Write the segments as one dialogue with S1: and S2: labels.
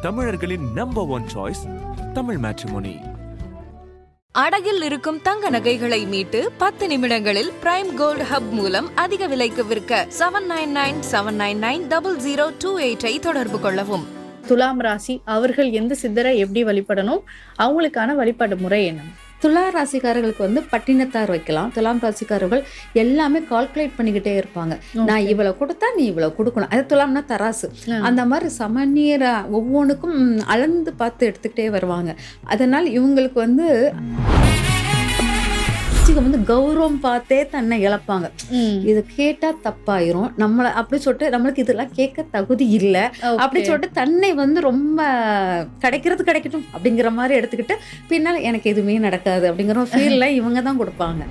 S1: தமிழர்களின் number one choice Tamil matrimony
S2: அடகில் இருக்கும் தங்க நகைகளை மீட்டு பத்து நிமிடங்களில் பிரைம் கோல்ட் ஹப் மூலம் அதிக விலைக்கு விற்க seven nine nine seven nine nine double zero two எயிட்டை தொடர்பு கொள்ளவும்.
S3: துலாம் ராசி அவர்கள் எந்த சித்தரை எப்படி வழிபடணும்? அவங்களுக்கான வழிபாடு முறை என்ன?
S4: துலா ராசிக்காரர்களுக்கு வந்து பட்டினத்தார் வைக்கலாம். துலாம் ராசிக்காரர்கள் எல்லாமே கால்குலேட் பண்ணிக்கிட்டே இருப்பாங்க. நான் இவ்வளவு கொடுத்தா நீ இவ்வளவு கொடுக்கணும். அது துலாம்னா தராசு. அந்த மாதிரி சமநீர ஒவ்வொன்றுக்கும் அளந்து பார்த்து எடுத்துக்கிட்டே வருவாங்க. அதனால் இவங்களுக்கு வந்து விருச்சிகம் வந்து கௌரவம் பார்த்தே தன்னை இழப்பாங்க. இது கேட்டா தப்பாயிரும். நம்மள அப்படி சொல்லிட்டு நம்மளுக்கு இதெல்லாம் கேட்க தகுதி இல்லை. அப்படி சொல்லிட்டு தன்னை வந்து ரொம்ப கிடைக்கிறது கிடைக்கட்டும் அப்படிங்கிற மாதிரி எடுத்துக்கிட்டு பின்னால் எனக்கு எதுவுமே நடக்காது அப்படிங்கிற ஃபீல்ல இவங்க தான் கொடுப்பாங்க.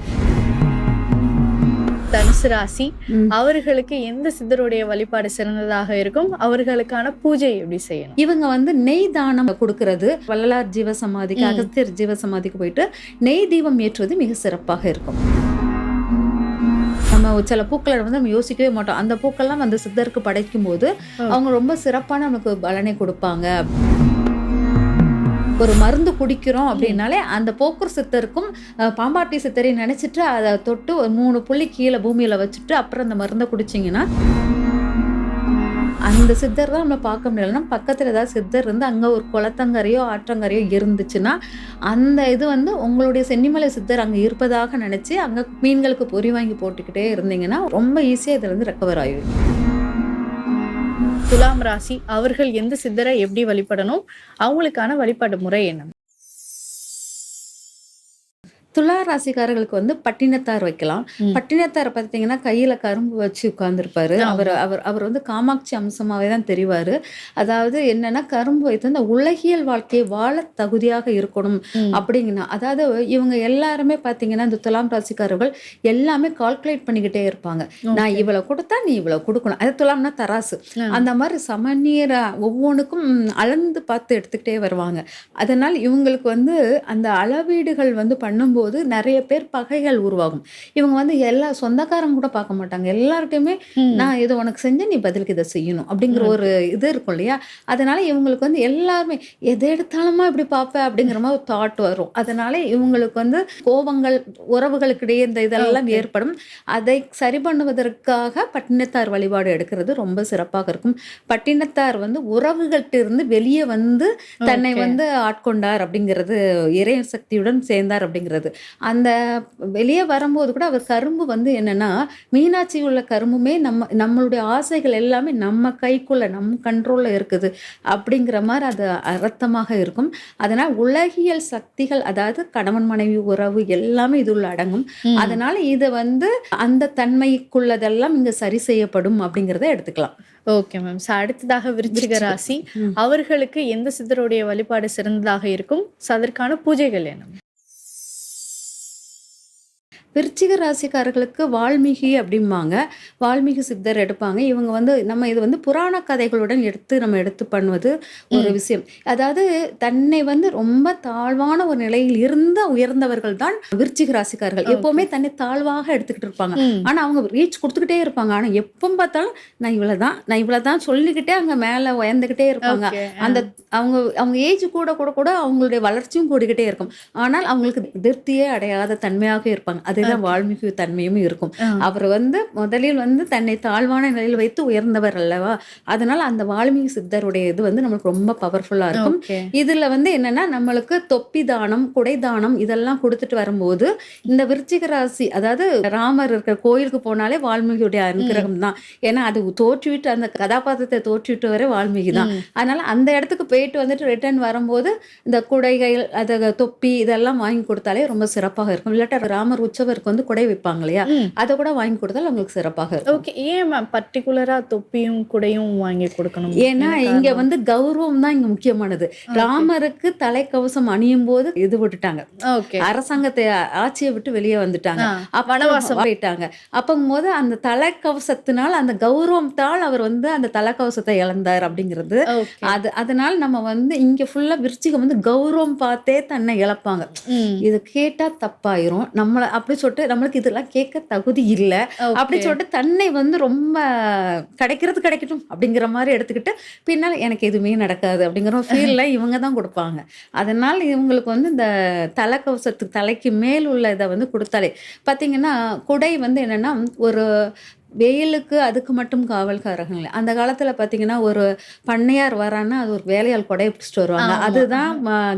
S3: தனுசு ராசி. அவர்களுக்கு எந்த சித்தருடைய வழிபாடு சிறந்ததாக இருக்கும்? அவர்களுக்கான பூஜை எப்படி செய்யணும்?
S4: இவங்க வந்து நெய் தானம் கொடுக்கறது. வள்ளலார் ஜீவசமாதிக்கு
S3: ம்.
S4: அகஸ்தியர் ஜீவசமாதிக்கு போயிட்டு நெய் தீபம் ஏற்றுவது மிக சிறப்பாக இருக்கும். நம்ம சில பூக்களை வந்து நம்ம யோசிக்கவே மாட்டோம். அந்த பூக்கள்லாம் வந்து சித்தருக்கு படைக்கும் போது அவங்க ரொம்ப சிறப்பான நமக்கு பலனை கொடுப்பாங்க. ஒரு மருந்து குடிக்கிறோம் அப்படின்னாலே அந்த போக்குர் சித்தருக்கும் பாம்பாட்டி சித்தரையும் நினைச்சிட்டு அதை தொட்டு ஒரு மூணு புள்ளி கீழே பூமியில் வச்சுட்டு அப்புறம் அந்த மருந்தை குடிச்சிங்கன்னா அந்த சித்தர் தான் நம்ம பார்க்க முடியலன்னா பக்கத்தில் ஏதாவது சித்தர் இருந்து அங்கே ஒரு குளத்தங்கரையோ ஆற்றங்கரையோ இருந்துச்சுன்னா அந்த இது வந்து உங்களுடைய சென்னிமலை சித்தர் அங்கே இருப்பதாக நினச்சி அங்கே மீன்களுக்கு பொறி வாங்கி போட்டுக்கிட்டே இருந்தீங்கன்னா ரொம்ப ஈஸியாக இதில் வந்து ரெக்கவர் ஆகிடும்
S3: துலாம் ராசி அவர்கள் எந்த சித்தரை எப்படி வழிபடணும் அவங்களுக்கான வழிபாடு முறை என்ன?
S4: துலா ராசிக்காரர்களுக்கு வந்து பட்டினத்தார் வைக்கலாம். பட்டினத்தார் பார்த்தீங்கன்னா கையில கரும்பு வச்சு உட்கார்ந்துருப்பாரு. அவர் அவர் அவர் வந்து காமாட்சி அம்சமாவே தான் தெரிவாரு அதாவது என்னன்னா கரும்பு வைத்து அந்த உலகியல் வாழ்க்கையை வாழ தகுதியாக இருக்கணும். அப்படிங்கன்னா அதாவது இவங்க எல்லாருமே பார்த்தீங்கன்னா இந்த துலாம் ராசிக்காரர்கள் எல்லாமே கால்குலேட் பண்ணிக்கிட்டே இருப்பாங்க நான். இவ்வளவு கொடுத்தா நீ இவ்வளவு கொடுக்கணும் அது துலாம்னா தராசு. அந்த மாதிரி சமநீர ஒவ்வொன்றுக்கும் அளந்து பார்த்து எடுத்துக்கிட்டே வருவாங்க அதனால் இவங்களுக்கு வந்து அந்த அளவீடுகள் வந்து பண்ணும்போது நிறைய பேர் பகைகள் உருவாகும். இவங்க வந்து எல்லா சொந்தக்காரங்க கூட பார்க்க மாட்டாங்க. எல்லாருக்குமே
S3: ம்.
S4: நான் இதை உனக்கு செஞ்ச நீ பதிலுக்கு இதை செய்யணும் அப்படிங்கிற ஒரு இது இருக்கும் இல்லையா? அதனால இவங்களுக்கு வந்து எல்லாருமே எதை எடுத்தாலுமா இப்படி பார்ப்பேன் அப்படிங்கிற மாதிரி ஒரு தாட் வரும். அதனால இவங்களுக்கு வந்து கோபங்கள் உறவுகளுக்கு இடையே இந்த இதெல்லாம். ஏற்படும். அதை சரி பண்ணுவதற்காக பட்டினத்தார் வழிபாடு எடுக்கிறது ரொம்ப சிறப்பாக இருக்கும். பட்டினத்தார் வந்து உறவுகள்கிட்ட இருந்து வெளியே வந்து தன்னை. வந்து ஆட்கொண்டார் அப்படிங்கிறது இறை சக்தியுடன் சேர்ந்தார் அப்படிங்கிறது அந்த வெளியே வரும்போது கூட அவர் கரும்பு வந்து என்னன்னா மீனாட்சி உள்ள கரும்புமே நம்ம நம்மளுடைய ஆசைகள் எல்லாமே நம்ம கைக்குள்ள நம்ம கண்ட்ரோல்ல இருக்குது. அப்படிங்கிற மாதிரி அது அர்த்தமாக இருக்கும். அதனால் உலகியல் சக்திகள் அதாவது கணவன் மனைவி உறவு எல்லாமே இதுள்ள அடங்கும்.
S3: ம்.
S4: அதனால இது வந்து அந்த தன்மைக்குள்ளதெல்லாம் இங்க சரி செய்யப்படும் அப்படிங்கிறத எடுத்துக்கலாம்.
S3: Okay ma'am. ஸோ அடுத்ததாக விருச்சிக. ராசி. அவர்களுக்கு எந்த சித்தருடைய வழிபாடு சிறந்ததாக இருக்கும்? So, அதற்கான பூஜைகள் என்ன?
S4: விருச்சிக ராசிக்காரர்களுக்கு வால்மீகி அப்படிம்பாங்க. வால்மீகி சித்தர் எடுப்பாங்க. இவங்க வந்து நம்ம இது வந்து புராண கதைகளுடன் எடுத்து நம்ம எடுத்து பண்ணுவது ஒரு விஷயம். அதாவது தன்னை வந்து ரொம்ப தாழ்வான ஒரு நிலையில் இருந்த உயர்ந்தவர்கள் தான் விருச்சிக ராசிக்காரர்கள். எப்பவுமே தன்னை தாழ்வாக எடுத்துக்கிட்டு இருப்பாங்க. ஆனா அவங்க ரீச் கொடுத்துக்கிட்டே இருப்பாங்க. ஆனா எப்போ பார்த்தாலும் நான் இவ்வளவுதான் நான் இவ்வளவுதான் சொல்லிக்கிட்டே அங்க மேல உயர்ந்துகிட்டே இருப்பாங்க. அந்த அவங்க அவங்க ஏஜ் கூட கூட கூட அவங்களுடைய வளர்ச்சியும் கூடிக்கிட்டே இருக்கும். ஆனால் அவங்களுக்கு திருப்தியே அடையாத தன்மையாக இருப்பாங்க. அதுதான் வால்மீகி தன்மையும் இருக்கும். அவர் வந்து முதலில் வந்து தன்னை தாழ்வான நிலையில் வைத்து உயர்ந்தவர் அல்லவா? அதனால அந்த வால்மீகி சித்தருடைய இது வந்து நம்மளுக்கு ரொம்ப பவர்ஃபுல்லா இருக்கும். இதுல வந்து என்னன்னா நம்மளுக்கு தொப்பி தானம் குடை தானம் இதெல்லாம் கொடுத்துட்டு வரும்போது இந்த விருச்சிக ராசி அதாவது ராமர் இருக்கிற கோயிலுக்கு போனாலே வால்மீகியுடைய அனுகிரகம் தான். ஏன்னா அது தோற்றுவிட்டு அந்த கதாபாத்திரத்தை தோற்றுவிட்டு வர வால்மீகி தான். அதனால அந்த இடத்துக்கு போயிட்டு வந்துட்டு ரிட்டர்ன் வரும்போது இந்த குடைகள் அது தொப்பி இதெல்லாம் வாங்கி கொடுத்தாலே ரொம்ப சிறப்பாக இருக்கும். இல்லாட்டா ராமர் உற்சவருக்கு வந்து குடை வைப்பாங்க இல்லையா. அதை கூட வாங்கி கொடுத்தால் அவங்களுக்கு சிறப்பாக
S3: ஓகே. ஏன் மேம் பர்டிகுலரா தொப்பியும் குடையும் வாங்கி கொடுக்கணும்?
S4: ஏன்னா இங்க? வந்து கௌரவம் தான் இங்க முக்கியமானது. ராமருக்கு தலைக்கவசம் அணியும் போது இது விட்டுட்டாங்க. அரசாங்கத்தை ஆட்சியை விட்டு வெளியே வந்துட்டாங்க.
S3: வனவாசம்.
S4: போயிட்டாங்க. அப்பங்கும்போது அந்த தலைக்கவசத்தினால் அந்த கௌரவத்தால் அவர் வந்து அந்த தலைக்கவசத்தை இழந்தார் அப்படிங்கிறது. அது அதனால நம்ம வந்து இங்க ஃபுல்லா விருச்சிகம் வந்து கௌரவம் பார்த்தே தன்னை இழப்பாங்க. இது கேட்டா தப்பாயிரும். நம்மள அப்படி சொல்லிட்டு நம்மளுக்கு இதெல்லாம் கேட்க தகுதி இல்லை. அப்படி சொல்லிட்டு தன்னை வந்து ரொம்ப கிடைக்கிறது கிடைக்கட்டும் அப்படிங்கிற மாதிரி எடுத்துக்கிட்டு பின்னால் எனக்கு எதுவுமே நடக்காது அப்படிங்கிற ஃபீல்ல இவங்க தான் கொடுப்பாங்க. அதனால இவங்களுக்கு வந்து இந்த தலைக்கவசத்துக்கு தலைக்கு மேல் உள்ள இதை வந்து கொடுத்தாலே பார்த்தீங்கன்னா குடை வந்து என்னன்னா ஒரு வெயிலுக்கு அதுக்கு மட்டும் காவல்காரர்கள் இல்லை. அந்த காலத்துல பார்த்தீங்கன்னா ஒரு பண்ணையார் வரான்னா அது ஒரு வேலையாள் கொடையை பிடிச்சிட்டு வருவாங்க. அதுதான்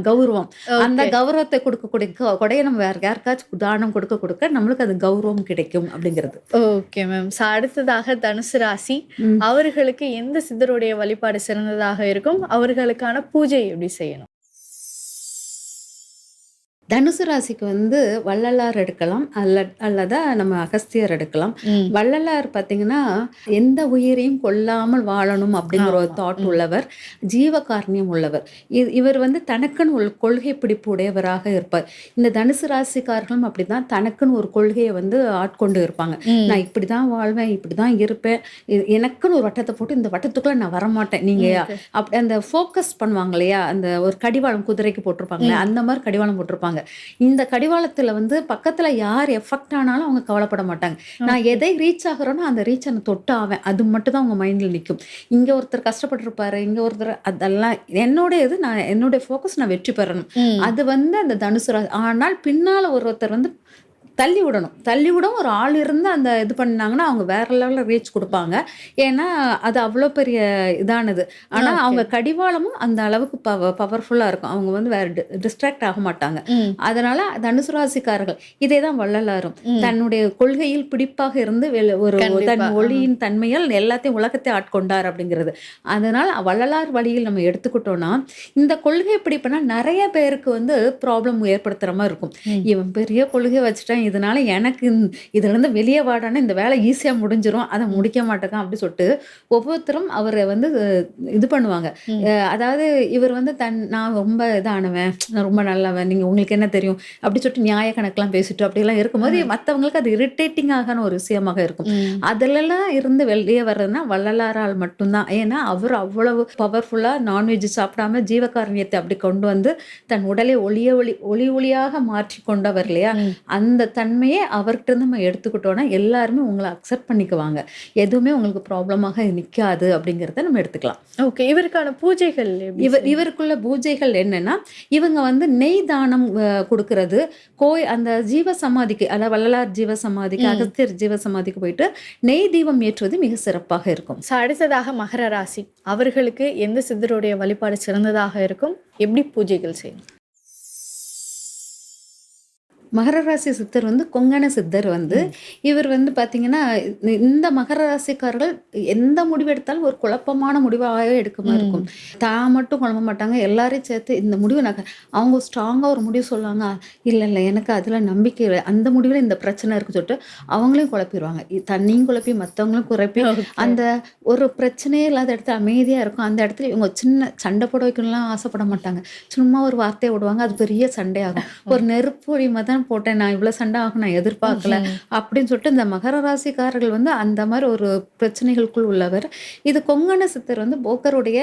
S4: கௌரவம். அந்த. கௌரவத்தை கொடுக்கக்கூடிய கொடையை நம்ம வேற யாருக்காச்சும் தானம் கொடுக்க கொடுக்க நம்மளுக்கு அது கௌரவம் கிடைக்கும் அப்படிங்கிறது.
S3: ஓகே மேம் ஸோ அடுத்ததாக தனுசு ராசி. அவர்களுக்கு எந்த சித்தருடைய வழிபாடு சிறந்ததாக இருக்கும்? அவர்களுக்கான பூஜை எப்படி செய்யணும்?
S4: தனுசு ராசிக்கு வந்து வள்ளலார் எடுக்கலாம் அல்ல அல்லத நம்ம அகஸ்தியர் எடுக்கலாம். வள்ளலார் பார்த்தீங்கன்னா எந்த உயிரையும் கொல்லாமல் வாழணும் அப்படிங்கிற ஒரு. தாட். உள்ளவர் ஜீவகாருண்யம் உள்ளவர். இவர் வந்து தனக்குன்னு ஒரு கொள்கை பிடிப்பு உடையவராக இருப்பார். இந்த தனுசு ராசிக்காரர்களும் அப்படிதான் தனக்குன்னு ஒரு கொள்கையை வந்து ஆட்கொண்டு இருப்பாங்க. நான் இப்படி தான் வாழ்வேன் இப்படி தான் இருப்பேன் எனக்குன்னு ஒரு வட்டத்தை போட்டு இந்த வட்டத்துக்குள்ள நான் வரமாட்டேன். நீங்க அப்படி அந்த ஃபோக்கஸ் பண்ணுவாங்க இல்லையா? அந்த ஒரு கடிவாளம் குதிரைக்கு போட்டிருப்பாங்களே அந்த மாதிரி கடிவாளம் போட்டிருப்பாங்க. இந்த கடிவாளத்துல வந்து பக்கத்துல யார் எஃபெக்ட் ஆனாலும் அவங்க கவலைப்பட மாட்டாங்க. நான் எதை ரீச் ஆகுறேனோ அந்த ரீச் நான் தொட்டு ஆவேன். அது மட்டும் தான் அவங்க மைண்ட்ல நிற்கும் இங்க ஒருத்தர் கஷ்டப்பட்டிருப்பாரு இங்க ஒருத்தர் அதெல்லாம் என்னோட இது நான் என்னுடைய ஃபோக்கஸ் நான் வெற்றி பெறணும். அது வந்து அந்த தனுசு ராசி ஆனால் பின்னால ஒருத்தர் வந்து தள்ளி விடணும். தள்ளி விடவும் ஒரு ஆள் இருந்து அந்த இது பண்ணாங்கன்னா அவங்க வேற லெவலில் ரீச் கொடுப்பாங்க. ஏன்னா அது அவ்வளோ பெரிய இதானது. ஆனால். அவங்க கடிவாளமும் அந்த அளவுக்கு பவ பவர்ஃபுல்லாக இருக்கும். அவங்க வந்து வேற டிஸ்ட்ராக்ட் ஆக மாட்டாங்க. அதனால தனுசு ராசிக்காரர்கள் இதே தான் வள்ளலாரும். தன்னுடைய கொள்கையில் பிடிப்பாக இருந்து ஒரு தன். ஒளியின் தன்மையால் எல்லாத்தையும் உலகத்தை ஆட்கொண்டார் அப்படிங்கிறது. அதனால வள்ளலார் வழியில் நம்ம எடுத்துக்கிட்டோம்னா இந்த கொள்கை பிடிப்புனா நிறைய பேருக்கு வந்து ப்ராப்ளம் ஏற்படுத்துற மாதிரி இருக்கும். இவன் பெரிய கொள்கை வச்சுட்டான் இதனால எனக்கு இந்த- இதுல இருந்து வெளியே வாடானா இந்த வேலை ஈஸியா முடிஞ்சிரும் அதை முடிக்க மாட்டேங்கான் அப்படி சொல்லிட்டு ஒவ்வொருத்தரும் அவரை வந்து இது பண்ணுவாங்க. அதாவது இவர் வந்து தன் நான் ரொம்ப இதானவன் நான் ரொம்ப நல்லவன் நீங்க உங்களுக்கு என்ன தெரியும் அப்படி சொல்லிட்டு நியாய கணக்கெல்லாம் பேசிட்டு அப்படிலாம் இருக்கும்போது மத்தவங்களுக்கு அது இரிட்டேட்டிங்கான ஒரு விஷயமாக இருக்கும். அதிலெல்லாம் இருந்து வெளியே வர்றதுன்னா வள்ளலாரால் மட்டும்தான். ஏன்னா அவர் அவ்வளவு பவர்ஃபுல்லா நான்வெஜ் சாப்பிடாம ஜீவகாரணியத்தை அப்படி கொண்டு வந்து தன் உடலை ஒளிய ஒளி ஒளி ஒளியாக மாற்றி கொண்டவர் இல்லையா. அந்த தன்மையை அவர்கிட்ட இருந்து நம்ம எடுத்துக்கிட்டோம்னா எல்லாருமே உங்களை அக்செப்ட் பண்ணிக்குவாங்க. எதுவுமே உங்களுக்கு ப்ராப்ளமாக நிக்காது அப்படிங்கிறத நம்ம எடுத்துக்கலாம்.
S3: ஓகே இவருக்கான பூஜைகள்
S4: இவர் இவருக்குள்ள பூஜைகள் என்னன்னா இவங்க வந்து நெய் தானம் கொடுக்கறது கோய் அந்த ஜீவ சமாதிக்கு அதாவது வள்ளலார் ஜீவ சமாதிக்கு. அகஸ்தியர் ஜீவ சமாதிக்கு போயிட்டு நெய் தீபம் ஏற்றுவது மிக சிறப்பாக இருக்கும்.
S3: So, அடுத்ததாக மகர ராசி அவர்களுக்கு எந்த சித்தருடைய வழிபாடு சிறந்ததாக இருக்கும்? எப்படி பூஜைகள் செய்யணும்?
S4: மகர ராசி சித்தர் வந்து கொங்கண சித்தர் வந்து இவர் வந்து பாத்தீங்கன்னா இந்த- மகர ராசிக்காரர்கள் எந்த முடிவு எடுத்தாலும் ஒரு குழப்பமான முடிவாகவே எடுக்க மாதிரி இருக்கும். தான் மட்டும் குழம்ப மாட்டாங்க எல்லாரையும் சேர்த்து இந்த முடிவு நான் அவங்க ஸ்ட்ராங்காக ஒரு முடிவு சொல்லுவாங்க இல்லை இல்லை எனக்கு அதில் நம்பிக்கை இல்லை. அந்த முடிவில் இந்த பிரச்சனை இருக்கு சொல்லிட்டு அவங்களையும் குழப்பிடுவாங்க. தன்னையும் குழப்பி மற்றவங்களும் குழப்பி அந்த ஒரு பிரச்சனையே இல்லாத இடத்துல அமைதியாக இருக்கும். அந்த இடத்துல இவங்க சின்ன சண்டை போட வைக்கணும்லாம் ஆசைப்பட மாட்டாங்க. சும்மா ஒரு வார்த்தையை விடுவாங்க அது பெரிய சண்டையாகும். ஒரு நெருப்பு வழிமா தான் போட்டேன் நான் இவ்வளோ சண்டை ஆகும் நான் எதிர்பார்க்கல அப்படின்னு சொல்லிட்டு இந்த மகர ராசிக்காரர்கள் வந்து அந்த மாதிரி ஒரு பிரச்சனைகளுக்குள் உள்ளவர். இது கொங்கண சித்தர் வந்து போக்கருடைய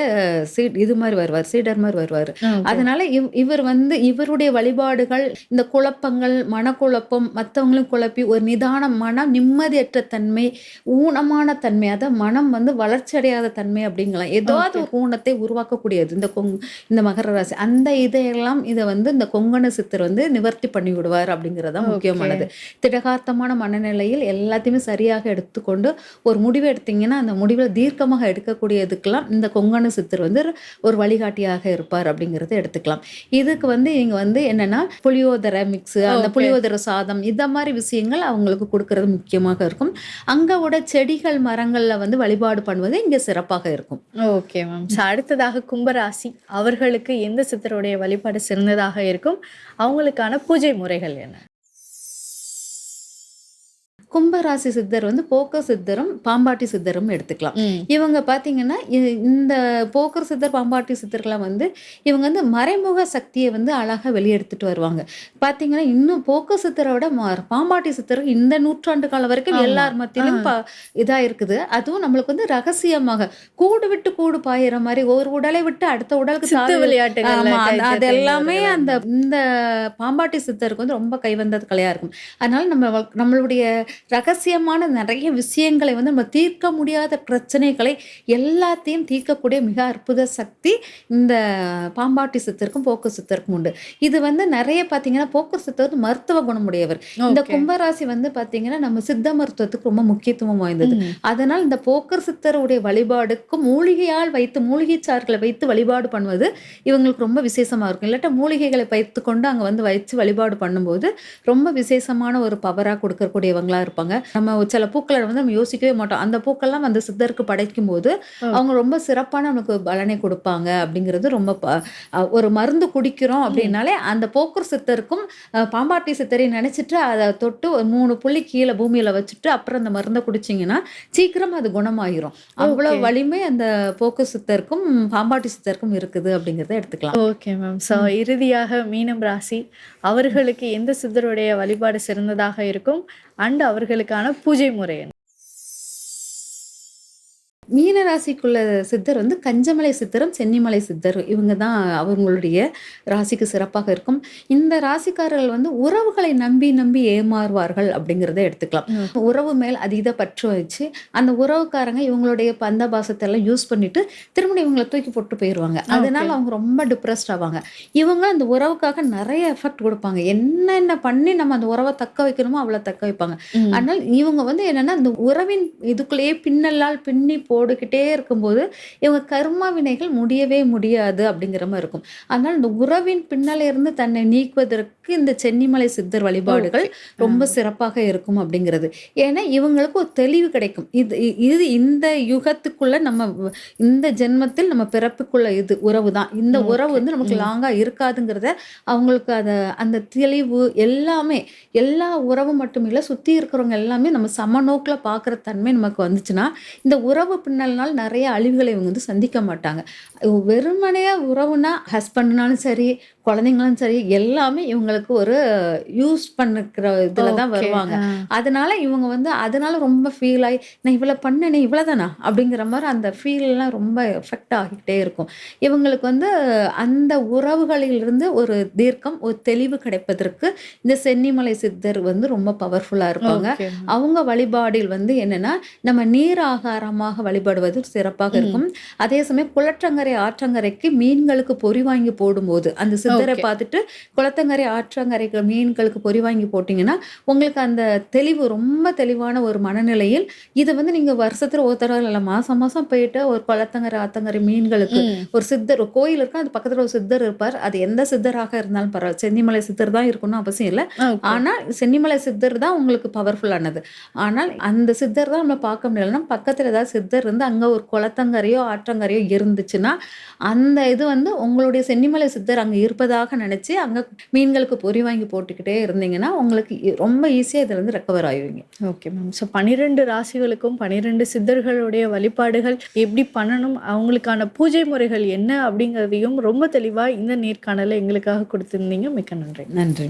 S4: சீட் இது மாதிரி வருவார் சீடர் மாதிரி வருவார். அதனால இவ் இவர் வந்து இவருடைய வழிபாடுகள் இந்த குழப்பங்கள் மனக்குழப்பம் மற்றவங்களும் குழப்பி ஒரு நிதான மனம் நிம்மதியற்ற தன்மை ஊனமான தன்மை அதாவது மனம் வந்து வளர்ச்சி அடையாத தன்மை அப்படிங்கலாம். ஏதாவது ஒரு ஊனத்தை உருவாக்கக்கூடியது இந்த கொங் இந்த மகர ராசி. அந்த இதையெல்லாம் இதை வந்து இந்த கொங்கண சித்தர் வந்து நிவர்த்தி பண்ணி விடுவார் அப்படிங்கிறதா முக்கியமானது. திடகாத்தமான மனநிலையில் எல்லாத்தையுமே சரியாக எடுத்துக்கொண்டு ஒரு முடிவு எடுத்தீங்கன்னா அந்த முடிவில் தீர்க்கமாக எடுக்கக்கூடியதுக்கெல்லாம் இந்த கொங்கண சித்தர் வந்து ஒரு வழிகாட்டியாக இருப்பார் அப்படிங்கிறத எடுத்துக்கலாம். இதுக்கு வந்து இங்க வந்து என்னன்னா புளியோதரை மிக்ஸ் அந்த. புளியோதரை சாதம் இந்த மாதிரி விஷயங்கள் அவங்களுக்கு கொடுக்கறது முக்கியமாக இருக்கும். அங்க விட செடிகள் மரங்கள்ல வந்து வழிபாடு பண்ணுவது இங்க சிறப்பாக இருக்கும்.
S3: Okay ma'am. அடுத்ததாக கும்பராசி. அவர்களுக்கு எந்த சித்தருடைய வழிபாடு சிறந்ததாக இருக்கும்? அவங்களுக்கான பூஜை முறைகள் என்ன
S4: கும்பராசி சித்தர் வந்து போக்க சித்தரும் பாம்பாட்டி சித்தரும் எடுத்துக்கலாம். இவங்க பார்த்தீங்கன்னா இந்த போக்கர் சித்தர் பாம்பாட்டி சித்தர்லாம் வந்து இவங்க வந்து மறைமுக சக்தியை வந்து அழகாக வெளியெடுத்துட்டு வருவாங்க. பார்த்தீங்கன்னா இன்னும் போக்க சித்தரை விட மா- பாம்பாட்டி சித்தர் இந்த நூற்றாண்டு காலம் வரைக்கும். எல்லார் மத்தியிலும் ப- இதா இருக்குது. அதுவும் நம்மளுக்கு வந்து ரகசியமாக கூடு விட்டு கூடு பாயிற மாதிரி ஒரு உடலை விட்டு அடுத்த உடலுக்கு
S3: கை
S4: அது- எல்லாமே. அந்த இந்த பாம்பாட்டி சித்தருக்கு வந்து ரொம்ப கைவந்தது கலையா இருக்கும். அதனால நம்ம நம்மளுடைய ரகசியமான நிறைய விஷயங்களை வந்து நம்ம தீர்க்க முடியாத பிரச்சனைகளை எல்லாத்தையும் தீர்க்கக்கூடிய மிக அற்புத சக்தி இந்த பாம்பாட்டி சித்தருக்கும் போக்கு சித்தருக்கும் உண்டு இது வந்து நிறைய பார்த்தீங்கன்னா போக்கு சித்தர் வந்து மருத்துவ குணமுடையவர் இந்த. கும்பராசி வந்து பார்த்தீங்கன்னா நம்ம சித்த மருத்துவத்துக்கு ரொம்ப முக்கியத்துவம் வாய்ந்தது. அதனால் இந்த போக்கர் சித்தருடைய வழிபாடுக்கு மூலிகையால் வைத்து மூலிகை சாறுகளை வைத்து வழிபாடு பண்ணுவது இவங்களுக்கு ரொம்ப விசேஷமா இருக்கும் இல்லாட்டா மூலிகைகளை வைத்து கொண்டு அங்க வந்து வச்சு வழிபாடு பண்ணும்போது ரொம்ப விசேஷமான ஒரு பவரா கொடுக்கக்கூடியவங்களா இருப்பாங்க. நம்ம சில பூக்களை வந்து நம்ம யோசிக்கவே மாட்டோம். அந்த பூக்கள்லாம் அந்த சித்தருக்கு படைக்கும் போது அவங்க ரொம்ப சிறப்பான நமக்கு பலனை கொடுப்பாங்க அப்படிங்கிறது ரொம்ப ஒரு மருந்து குடிக்கிறோம் அப்படின்னாலே அந்த போக்கர் சித்தருக்கும் பாம்பாட்டி சித்தரை நினைச்சிட்டு அதை தொட்டு மூணு புள்ளி கீழே பூமியில வச்சுட்டு அப்புறம் அந்த மருந்தை குடிச்சிங்கன்னா சீக்கிரம் அது குணமாயிரும். அவ்வளவு. வலிமை அந்த போக்கு சித்தருக்கும் பாம்பாட்டி சித்தருக்கும் இருக்குது அப்படிங்கிறத எடுத்துக்கலாம்.
S3: Okay ma'am. ஸோ இறுதியாக மீனம் ராசி அவர்களுக்கு எந்த சித்தருடைய வழிபாடு சிறந்ததாக இருக்கும்? அண்ட் அவர்களுக்கான பூஜை முறை என்ன?
S4: மீன ராசிக்குள்ள சித்தர் வந்து கஞ்சமலை சித்தரும் சென்னிமலை சித்தர் இவங்க தான் அவங்களுடைய ராசிக்கு சிறப்பாக இருக்கும். இந்த ராசிக்காரர்கள் வந்து உறவுகளை நம்பி நம்பி ஏமாறுவார்கள் அப்படிங்கிறத எடுத்துக்கலாம். உறவு மேல் அதீத பற்று வச்சு அந்த உறவுக்காரங்க இவங்களுடைய பந்த பாசத்தை எல்லாம் யூஸ் பண்ணிட்டு திரும்ப இவங்களை தூக்கி போட்டு போயிடுவாங்க அதனால அவங்க ரொம்ப டிப்ரெஸ்ட் ஆவாங்க. இவங்க அந்த உறவுக்காக நிறைய எஃபெக்ட் கொடுப்பாங்க. என்னென்ன பண்ணி நம்ம அந்த உறவை தக்க வைக்கணுமோ அவ்வளோ தக்க வைப்பாங்க. ஆனால் இவங்க வந்து என்னன்னா அந்த உறவின் இதுக்குள்ளேயே பின்னலால் பின்னி போட்டுக்கிட்டே இருக்கும்போது இவங்க கர்மா வினைகள் முடியவே முடியாது அப்படிங்கிற மாதிரி இருக்கும். அதனால இந்த உறவின் பின்னால இருந்து தன்னை நீக்குவதற்கு இந்த சென்னிமலை சித்தர் வழிபாடுகள் ரொம்ப சிறப்பாக இருக்கும் அப்படிங்கிறது. ஏன்னா இவங்களுக்கு ஒரு தெளிவு கிடைக்கும். இது இது இந்த யுகத்துக்குள்ள நம்ம இந்த ஜென்மத்தில் நம்ம பிறப்புக்குள்ள இது உறவு தான். இந்த. உறவு வந்து நமக்கு
S3: ம்.
S4: லாங்கா இருக்காதுங்கிறத அவங்களுக்கு அத அந்த தெளிவு எல்லாமே எல்லா உறவும் மட்டும் இல்லை சுத்தி இருக்கிறவங்க எல்லாமே நம்ம சமநோக்குல பார்க்குற தன்மை நமக்கு வந்துச்சுன்னா இந்த உறவு பின்னல்னால் நிறைய அழிவுகளை இவங்க வந்து சந்திக்க மாட்டாங்க வெறுமனையா உறவுனா ஹஸ்பண்ட்னாலும் சரி குழந்தைங்களும் சரி எல்லாமே இவங்களுக்கு ஒரு யூஸ் பண்ணிக்கிற இதுல தான். வருவாங்க. அதனால இவங்க வந்து அதனால ரொம்ப ஃபீல் ஆகி நான் இவ்வளோ பண்ணேனே இவ்வளோதானா அப்படிங்கிற மாதிரி அந்த ஃபீல்லாம் ரொம்ப எஃபெக்ட் ஆகிக்கிட்டே இருக்கும் இவங்களுக்கு வந்து அந்த உறவுகளிலிருந்து ஒரு தீர்க்கம் ஒரு தெளிவு கிடைப்பதற்கு இந்த சென்னிமலை சித்தர் வந்து ரொம்ப பவர்ஃபுல்லாக இருப்பாங்க. அவங்க வழிபாடில் வந்து என்னன்னா நம்ம நீர் ஆகாரமாக வழிபடுவது சிறப்பாக. இருக்கும் அதே சமயம் குளற்றங்கரை ஆற்றங்கரைக்கு மீன்களுக்கு பொறி வாங்கி போடும்போது அந்த சித்தரை. பார்த்துட்டு குளத்தங்கரை ஆற்றங்கரைக்கு மீன்களுக்கு பொறி வாங்கி போட்டிங்கன்னா உங்களுக்கு அந்த தெளிவு ரொம்ப தெளிவான ஒரு மனநிலையில் இதை வந்து நீங்க வருஷத்துல ஒரு தடவை இல்லை மாசம் மாசம் போயிட்டு ஒரு குளத்தங்கரை ஆத்தங்கரை மீன்களுக்கு. ஒரு சித்தர் கோயில் இருக்கும் அது பக்கத்துல ஒரு சித்தர் இருப்பார் அது எந்த சித்தராக இருந்தாலும் பரவாயில்ல சென்னிமலை சித்தர் தான் இருக்கணும்னு அவசியம் இல்லை. ஆனால் சென்னிமலை சித்தர் தான் உங்களுக்கு பவர்ஃபுல்லானது ஆனால் அந்த சித்தர் தான் நம்ம பார்க்க முடியலன்னா பக்கத்தில் ஏதாவது சித்தர் இருந்து அங்கே ஒரு குளத்தங்கரையோ ஆற்றங்கரையோ இருந்துச்சுன்னா அந்த இது வந்து உங்களுடைய சென்னிமலை சித்தர் அங்கே இருப்பதாக நினச்சி அங்கே மீன்களுக்கு பொறி வாங்கி போட்டுக்கிட்டே இருந்தீங்கன்னா உங்களுக்கு ரொம்ப ஈஸியாக இதுல இருந்து ரெக்கவர் ஆகுவீங்க
S3: ஓகே மேம் ஸோ பன்னிரெண்டு ராசிகளுக்கும் பன்னிரெண்டு சித்தர்களுடைய வழிபாடுகள் எப்படி பண்ணணும் அவங்களுக்கான பூஜை முறைகள் என்ன அப்படிங்கிறதையும் ரொம்ப தெளிவாக இந்த நேர்காணலை எங்களுக்காக கொடுத்திருந்தீங்க. மிக்க நன்றி.
S4: நன்றி.